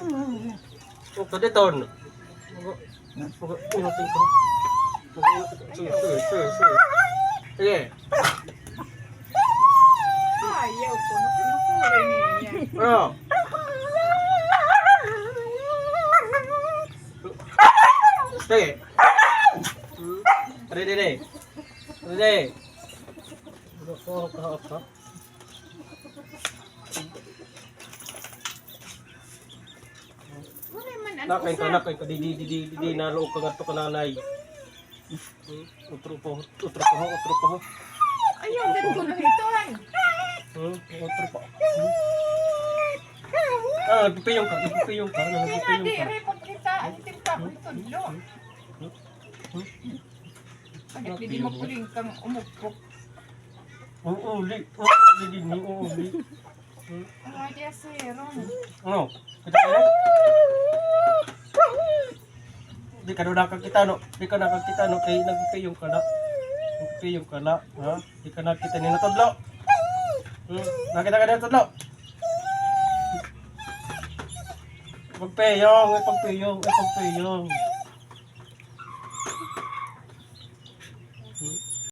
Huwag ka dito. Inutin ko. Sige, sige, sige, sige. Sige. Ayaw ko na pinukuri niya. Ano? Sige. Ready, ready. Ready. Nakay ka, nakay ka, di di di di di na loob ka nga kananay. Hmm? Utro po, utro po, utro po. Ayaw, ganito ko na ito, ay. Hmm? Utro po. Hmm? Ah, pipiyong ka, pipiyong ka, pipiyong ka. Hindi, repot kita, anitin ka ko ito, dilo. Kaya pwede mo puling kang umupok. Oo, ulit. Oo, ulit. Oo, ulit. Oo, ulit. Oo, oh. ulit. Oo, di ka nakakita no? Di ka nakakita no? Kay nagpiyong ka na. Nagpiyong ka na ha? Di ka nakita ni natudlo. Hmm? nakita ka ni natudlo? Pagpiyong ay pagpiyong ay pagpiyong hmm?